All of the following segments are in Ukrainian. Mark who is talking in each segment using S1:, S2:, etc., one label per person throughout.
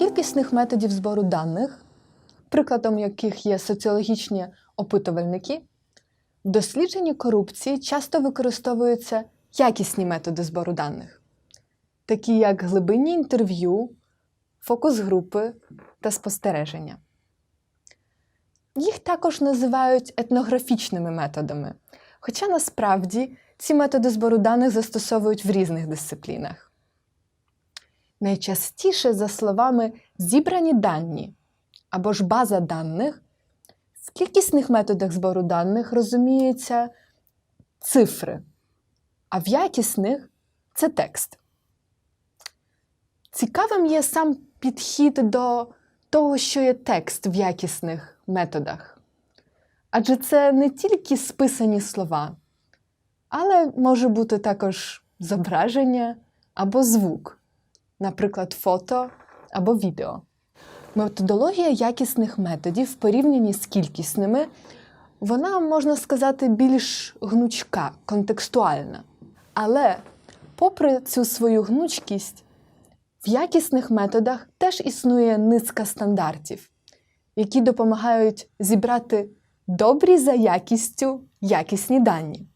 S1: якісних методів збору даних, прикладом яких є соціологічні опитувальники, в дослідженні корупції часто використовуються якісні методи збору даних, такі як глибинні інтерв'ю, фокус-групи та спостереження. Їх також називають етнографічними методами, хоча насправді ці методи збору даних застосовують в різних дисциплінах. Найчастіше, за словами зібрані дані або ж база даних, в кількісних методах збору даних розуміються цифри, а в якісних це текст. Цікавим є сам підхід до того, що є текст в якісних методах. Адже це не тільки списані слова, але може бути також зображення або звук, наприклад, фото або відео. Методологія якісних методів в порівнянні з кількісними, вона, можна сказати, більш гнучка, контекстуальна. Але, попри цю свою гнучкість, в якісних методах теж існує низка стандартів, які допомагають зібрати добрі за якістю якісні дані.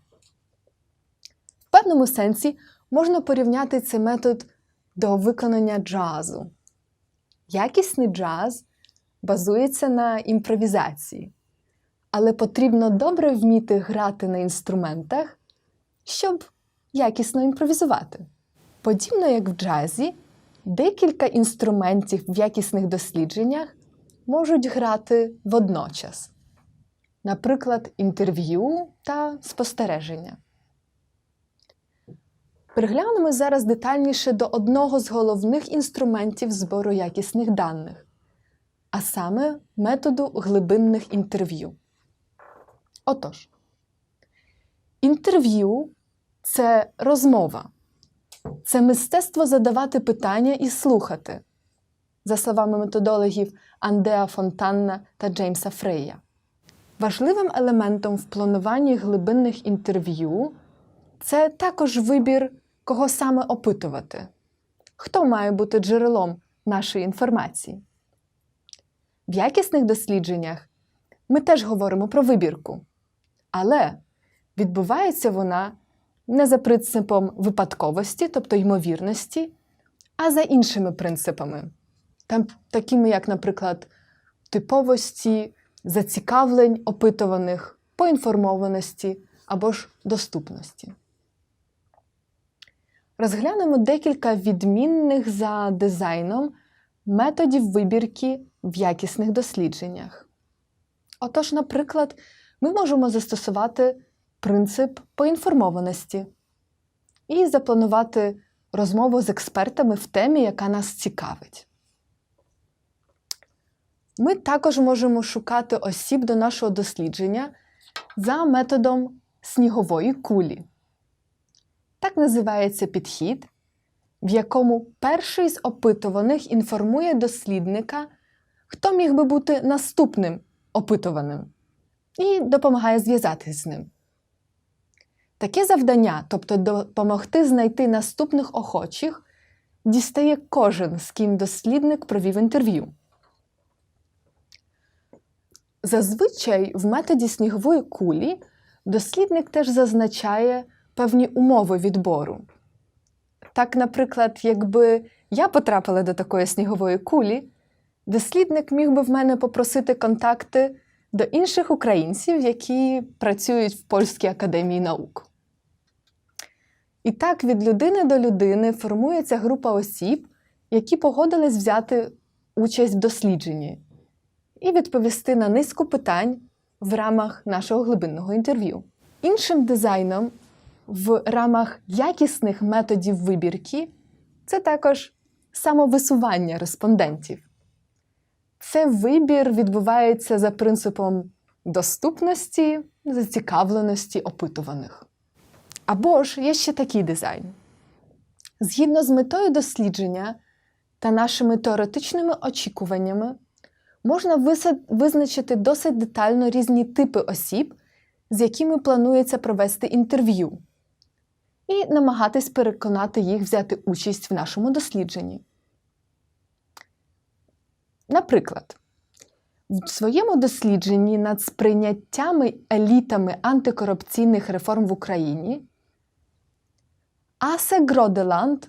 S1: В певному сенсі можна порівняти цей метод до виконання джазу. Якісний джаз базується на імпровізації, але потрібно добре вміти грати на інструментах, щоб якісно імпровізувати. Подібно як в джазі, декілька інструментів в якісних дослідженнях можуть грати водночас, наприклад, інтерв'ю та спостереження. Переглянемо зараз детальніше до одного з головних інструментів збору якісних даних, а саме методу глибинних інтерв'ю. Отож, інтерв'ю це розмова, це мистецтво задавати питання і слухати, за словами методологів Андеа Фонтанна та Джеймса Фрея. Важливим елементом в плануванні глибинних інтерв'ю це також вибір, кого саме опитувати, хто має бути джерелом нашої інформації. В якісних дослідженнях ми теж говоримо про вибірку, але відбувається вона не за принципом випадковості, тобто ймовірності, а за іншими принципами, там, такими як, наприклад, типовості, зацікавлень опитуваних, поінформованості або ж доступності. Розглянемо декілька відмінних за дизайном методів вибірки в якісних дослідженнях. Отож, наприклад, ми можемо застосувати принцип поінформованості і запланувати розмову з експертами в темі, яка нас цікавить. Ми також можемо шукати осіб до нашого дослідження за методом снігової кулі. Так називається підхід, в якому перший з опитуваних інформує дослідника, хто міг би бути наступним опитуваним, і допомагає зв'язатись з ним. Таке завдання, тобто допомогти знайти наступних охочих, дістає кожен, з ким дослідник провів інтерв'ю. Зазвичай в методі снігової кулі дослідник теж зазначає певні умови відбору. Так, наприклад, якби я потрапила до такої снігової кулі, дослідник міг би в мене попросити контакти до інших українців, які працюють в Польській академії наук. І так від людини до людини формується група осіб, які погодились взяти участь в дослідженні і відповісти на низку питань в рамах нашого глибинного інтерв'ю. Іншим дизайном в рамах якісних методів вибірки це також самовисування респондентів. Це вибір відбувається за принципом доступності, зацікавленості опитуваних. Або ж є ще такий дизайн. Згідно з метою дослідження та нашими теоретичними очікуваннями, можна визначити досить детально різні типи осіб, з якими планується провести інтерв'ю, і намагатись переконати їх взяти участь в нашому дослідженні. Наприклад, в своєму дослідженні над сприйняттями елітами антикорупційних реформ в Україні Асе Гроделанд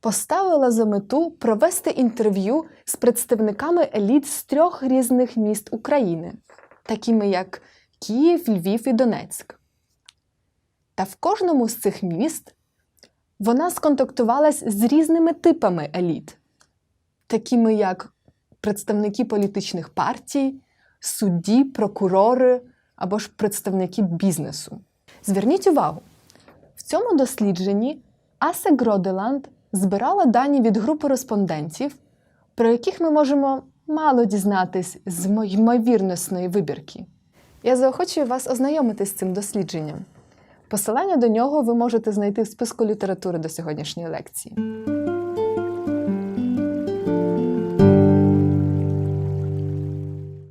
S1: поставила за мету провести інтерв'ю з представниками еліт з трьох різних міст України, такими як Київ, Львів і Донецьк. Та в кожному з цих міст вона сконтактувалась з різними типами еліт, такими як представники політичних партій, судді, прокурори або ж представники бізнесу. Зверніть увагу, в цьому дослідженні Асе Гроделанд збирала дані від групи респондентів, про яких ми можемо мало дізнатись з мо- ймовірностної вибірки. Я заохочую вас ознайомитись з цим дослідженням. Посилання до нього ви можете знайти в списку літератури до сьогоднішньої лекції.